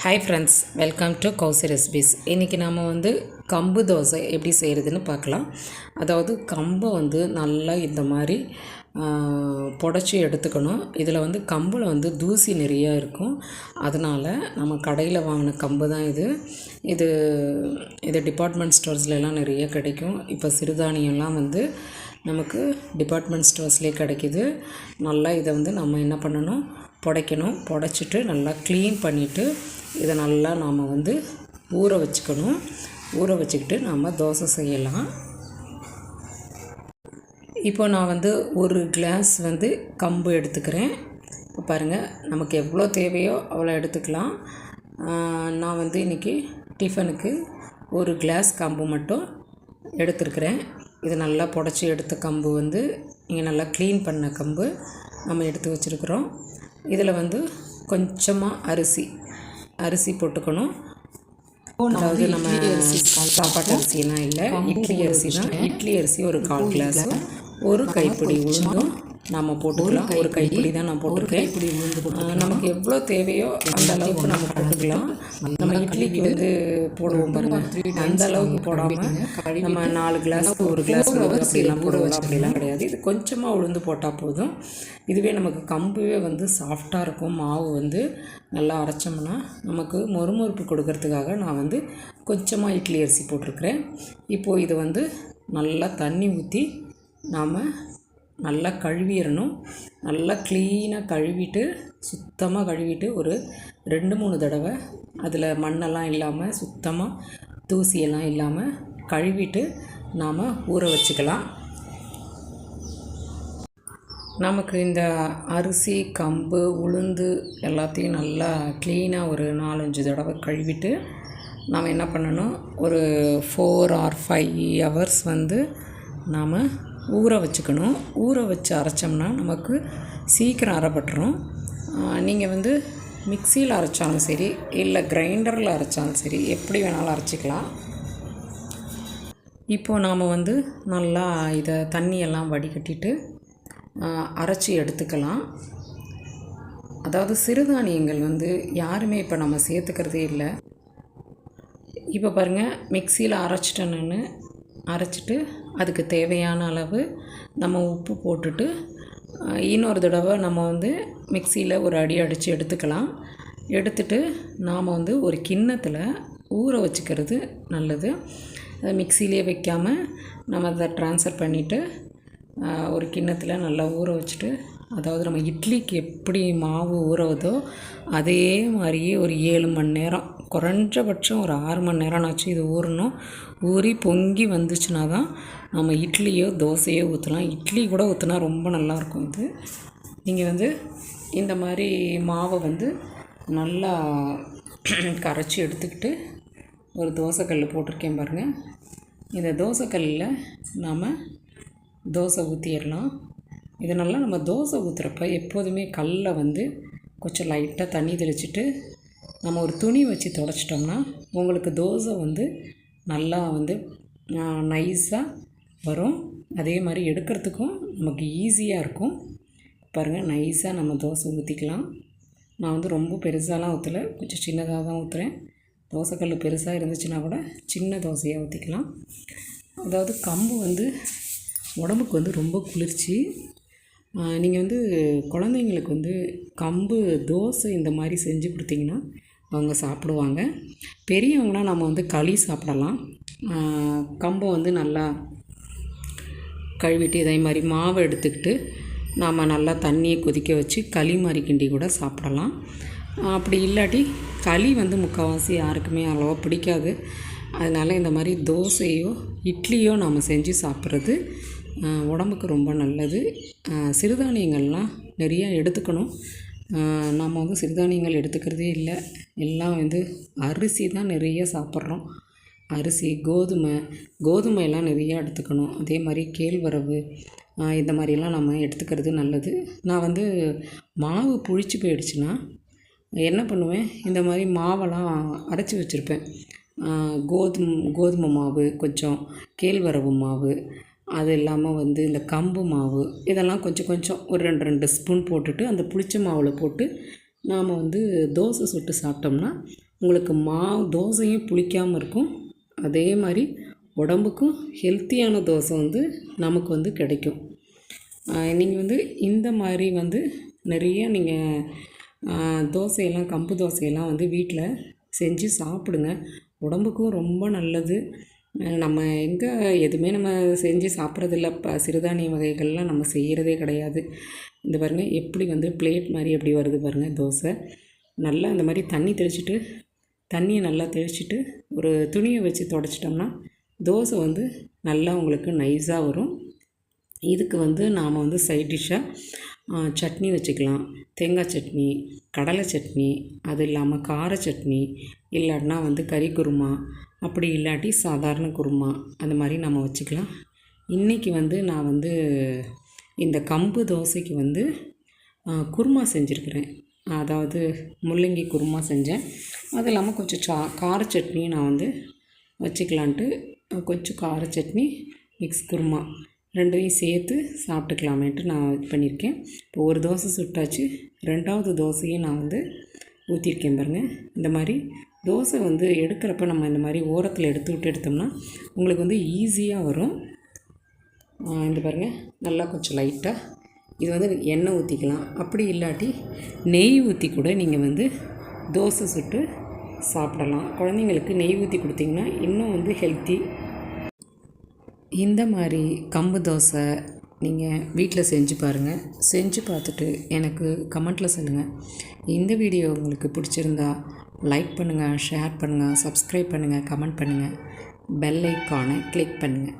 Hi friends welcome to Kousi recipes இன்றைக்கி நாம் வந்து கம்பு தோசை எப்படி செய்கிறதுன்னு பார்க்கலாம். அதாவது கம்பை வந்து நல்லா இந்த மாதிரி புடச்சி எடுத்துக்கணும். இதில் வந்து கம்பில் வந்து தூசி நிறையா இருக்கும். அதனால் நம்ம கடையில் வாங்கின கம்பு தான் இது. இது இது டிபார்ட்மெண்ட் ஸ்டோர்ஸ்லாம் நிறைய கிடைக்கும். இப்போ சிறுதானியம்லாம் வந்து நமக்கு டிபார்ட்மெண்ட் ஸ்டோர்ஸ்லேயே கிடைக்கிது. நல்லா இதை வந்து நம்ம என்ன பண்ணணும்? புடைக்கணும். புடைச்சிட்டு நல்லா க்ளீன் பண்ணிவிட்டு இதை நல்லா நாம் வந்து ஊற வச்சுக்கணும். ஊற வச்சுக்கிட்டு நம்ம தோசை செய்யலாம். இப்போ நான் வந்து ஒரு கிளாஸ் வந்து கம்பு எடுத்துக்கிறேன். இப்போ பாருங்கள் நமக்கு எவ்வளோ தேவையோ அவ்வளோ எடுத்துக்கலாம். நான் வந்து இன்றைக்கி டிஃபனுக்கு ஒரு கிளாஸ் கம்பு மட்டும் எடுத்துருக்கிறேன். இது நல்லா புடச்சி எடுத்த கம்பு வந்து இங்கே நல்லா க்ளீன் பண்ண கம்பு நம்ம எடுத்து வச்சுருக்குறோம். இதில் வந்து கொஞ்சமாக அரிசி. அரிசி போட்டுக்கணும். அதாவது நம்ம சாப்பாட்டு அரிசிலாம் இல்லை இட்லி அரிசி தான் இட்லி அரிசி ஒரு கால் கிளாஸு ஒரு கைப்பிடி உளுந்தும் நம்ம போட்டுக்கலாம். ஒரு கைப்பிடி தான் நான் போட்டிருக்கேன் நமக்கு எவ்வளோ தேவையோ அந்த அளவுக்கு நம்ம போட்டுக்கலாம். நம்ம இட்லிக்கு வந்து போடுவோம் பாருங்க. அந்த அளவுக்கு போடாமல் நம்ம நாலு கிளாஸ்க்கு ஒரு கிளாஸ் அப்படிலாம் போடுவோம். அப்படிலாம் கிடையாது. இது கொஞ்சமாக உளுந்து போட்டால் போதும். இதுவே நமக்கு கம்புவே வந்து சாஃப்டாக இருக்கும். மாவு வந்து நல்லா அரைச்சோம்னா நமக்கு மொறுமொறுப்பு கொடுக்கறதுக்காக நான் வந்து கொஞ்சமாக இட்லி அரிசி போட்டிருக்கிறேன். இப்போது இது வந்து நல்லா தண்ணி ஊற்றி நாம் நல்லா கழுவிடணும். நல்லா க்ளீனாக கழுவிட்டு சுத்தமாக கழுவிட்டு ஒரு ரெண்டு மூணு தடவை அதில் மண்ணெல்லாம் இல்லாமல் சுத்தமாக தூசியெல்லாம் இல்லாமல் கழுவிட்டு நாம் ஊற வச்சுக்கலாம். நமக்கு இந்த அரிசி கம்பு உளுந்து எல்லாத்தையும் நல்லா க்ளீனாக ஒரு நாலஞ்சு தடவை கழுவிட்டு நாம் என்ன பண்ணணும்? ஒரு ஃபோர் ஆர் ஃபைவ் ஹவர்ஸ் வந்து நாம் ஊற வச்சுக்கணும். ஊற வச்சு அரைச்சோம்னா நமக்கு சீக்கிரம் அரைப்பட்டுரும். நீங்கள் வந்து மிக்சியில் அரைச்சாலும் சரி இல்லை கிரைண்டரில் அரைச்சாலும் சரி எப்படி வேணாலும் அரைச்சிக்கலாம். இப்போது நாம் வந்து நல்லா இதை தண்ணியெல்லாம் வடிகட்டிட்டு அரைச்சி எடுத்துக்கலாம். அதாவது சிறுதானியங்கள் வந்து யாருமே இப்போ நம்ம சேர்த்துக்கிறதே இல்லை. இப்போ பாருங்கள் மிக்சியில் அரைச்சிட்டேன்னு அரைச்சிட்டு அதுக்கு தேவையான அளவு நம்ம உப்பு போட்டுட்டு இன்னொரு தடவை நம்ம வந்து மிக்சியில் ஒரு அடி அடித்து எடுத்துக்கலாம். எடுத்துட்டு நாம் வந்து ஒரு கிண்ணத்தில் ஊற வச்சுக்கிறது நல்லது. மிக்சிலே வைக்காமல் நம்ம அதை ட்ரான்ஸ்ஃபர் பண்ணிவிட்டு ஒரு கிண்ணத்தில் நல்லா ஊற வச்சுட்டு அதாவது நம்ம இட்லிக்கு எப்படி மாவு ஊறவுதோ அதே மாதிரியே ஒரு ஏழு மணி நேரம் குறைஞ்சபட்சம் ஒரு ஆறு மணி நேரம்னாச்சும் இது ஊறணும். ஊறி பொங்கி வந்துச்சுன்னா தான் நம்ம இட்லியோ தோசையோ ஊற்றலாம் இட்லி கூட ஊற்றினா ரொம்ப நல்லாயிருக்கும் இது. நீங்கள் வந்து இந்த மாதிரி மாவை வந்து நல்லா கரைச்சி எடுத்துக்கிட்டு ஒரு தோசைக்கல் போட்டிருக்கேன் பாருங்கள் இந்த தோசைக்கல்லில் நாம் தோசை ஊற்றிடலாம் இதனால நம்ம தோசை ஊற்றுறப்ப எப்போதுமே கல்லை வந்து கொஞ்சம் லைட்டாக தண்ணி தெளிச்சிட்டு நம்ம ஒரு துணி வச்சு தொடச்சிட்டோம்னா உங்களுக்கு தோசை வந்து நல்லா வந்து நைஸாக வரும். அதே மாதிரி எடுக்கிறதுக்கும் நமக்கு ஈஸியாக இருக்கும். பாருங்கள் நைஸாக நம்ம தோசை ஊற்றிக்கலாம் நான் வந்து ரொம்ப பெருசாலாம் ஊற்றலை கொஞ்சம் சின்னதாக தான் ஊற்றுறேன் தோசைக்கல் பெருசாக இருந்துச்சுன்னா கூட சின்ன தோசையாக ஊற்றிக்கலாம் அதாவது கம்பு வந்து உடம்புக்கு வந்து ரொம்ப குளிர்ச்சி. நீங்கள் வந்து குழந்தைங்களுக்கு வந்து கம்பு தோசை இந்த மாதிரி செஞ்சு கொடுத்தீங்கன்னா அவங்க சாப்பிடுவாங்க. பெரியவங்களாம் நம்ம வந்து களி சாப்பிடலாம். கம்பை வந்து நல்லா கழுவிட்டு இதே மாதிரி மாவை எடுத்துக்கிட்டு நாம் நல்லா தண்ணியை கொதிக்க வச்சு களி மாதிரி கிண்டி கூட சாப்பிடலாம். அப்படி இல்லாட்டி களி வந்து முக்கால்வாசி யாருக்குமே அவ்வளோவா பிடிக்காது. அதனால் இந்த மாதிரி தோசையோ இட்லியோ நாம் செஞ்சு சாப்பிட்றது உடம்புக்கு ரொம்ப நல்லது. சிறுதானியங்கள்லாம் நிறையா எடுத்துக்கணும். நம்ம வந்து சிறுதானியங்கள் எடுத்துக்கிறதே இல்லை. எல்லாம் வந்து அரிசி தான் நிறைய சாப்பிட்றோம். அரிசி கோதுமை கோதுமையெல்லாம் நிறையா எடுத்துக்கணும். அதே மாதிரி கேழ்வரகு இந்த மாதிரிலாம் நம்ம எடுத்துக்கிறது நல்லது. நான் வந்து மாவு புளிச்சு போயிடுச்சுன்னா என்ன பண்ணுவேன்? இந்த மாதிரி மாவெல்லாம் அரைச்சி வச்சுருப்பேன். கோதுமை கோதுமை மாவு கொஞ்சம் கேழ்வரகு மாவு அது இல்லாமல் வந்து இந்த கம்பு மாவு இதெல்லாம் கொஞ்சம் கொஞ்சம் ஒரு ரெண்டு ரெண்டு ஸ்பூன் போட்டுட்டு அந்த புளிச்ச மாவில் போட்டு நாம் வந்து தோசை சுட்டு சாப்பிட்டோம்னா உங்களுக்கு மாவு தோசையும் புளிக்காமல் இருக்கும். அதே மாதிரி உடம்புக்கும் ஹெல்த்தியான தோசை வந்து நமக்கு வந்து கிடைக்கும். நீங்கள் வந்து இந்த மாதிரி வந்து நிறைய நீங்கள் தோசையெல்லாம் கம்பு தோசையெல்லாம் வந்து வீட்டில் செஞ்சு சாப்பிடுங்க. உடம்புக்கும் ரொம்ப நல்லது. நம்ம எங்கே எதுவுமே நம்ம செஞ்சு சாப்பிட்றதில்ல. இப்போ சிறுதானிய வகைகள்லாம் நம்ம செய்கிறதே கிடையாது. இந்த பாருங்கள் எப்படி வந்து பிளேட் மாதிரி எப்படி வருது பாருங்கள் தோசை. நல்லா இந்த மாதிரி தண்ணி தெளிச்சிட்டு தண்ணியை நல்லா தெளிச்சிட்டு ஒரு துணியை வச்சு தொடச்சிட்டோம்னா தோசை வந்து நல்லா உங்களுக்கு நைஸாக வரும். இதுக்கு வந்து நாம் வந்து சைட் டிஷ்ஷாக சட்னி வச்சுக்கலாம். தேங்காய் சட்னி கடலை சட்னி அது இல்லாமல் கார சட்னி இல்லாட்டினா வந்து கறி குருமா அப்படி இல்லாட்டி சாதாரண குருமா அந்த மாதிரி நம்ம வச்சுக்கலாம். இன்றைக்கி வந்து நான் வந்து இந்த கம்பு தோசைக்கு வந்து குருமா செஞ்சுருக்கிறேன். அதாவது முள்ளங்கி குருமா செஞ்சேன். அது இல்லாமல் கொஞ்சம் சா கார சட்னியும் நான் வந்து வச்சுக்கலான்ட்டு கொஞ்சம் கார சட்னி மிக்ஸ் குருமா ரெண்டையும் சேர்த்து சாப்பிட்டுக்கலாமேன்ட்டு நான் இது பண்ணியிருக்கேன். இப்போ ஒரு தோசை சுட்டாச்சு. ரெண்டாவது தோசையும் நான் வந்து ஊற்றிருக்கேன் பாருங்கள் இந்த மாதிரி தோசை வந்து எடுக்கிறப்ப நம்ம இந்த மாதிரி ஓரத்தில் எடுத்து விட்டு எடுத்தோம்னா உங்களுக்கு வந்து ஈஸியாக வரும். இந்த பாருங்கள் நல்லா கொஞ்சம் லைட்டாக இது வந்து எண்ணெய் ஊற்றிக்கலாம் அப்படி இல்லாட்டி நெய் ஊற்றி கூட நீங்கள் வந்து தோசை சுட்டு சாப்பிடலாம். குழந்தைங்களுக்கு நெய் ஊற்றி கொடுத்தீங்கன்னா இன்னும் வந்து ஹெல்த்தி இந்த மாதிரி கம்பு தோசை நீங்கள் வீட்டில் செஞ்சு பாருங்கள் செஞ்சு பார்த்துட்டு எனக்கு கமெண்ட்டில் சொல்லுங்கள் இந்த வீடியோ உங்களுக்கு பிடிச்சிருந்தா லைக் பண்ணுங்கள் ஷேர் பண்ணுங்கள் சப்ஸ்கிரைப் பண்ணுங்கள் கமெண்ட் பண்ணுங்கள் பெல் ஐக்கானை கிளிக் பண்ணுங்கள்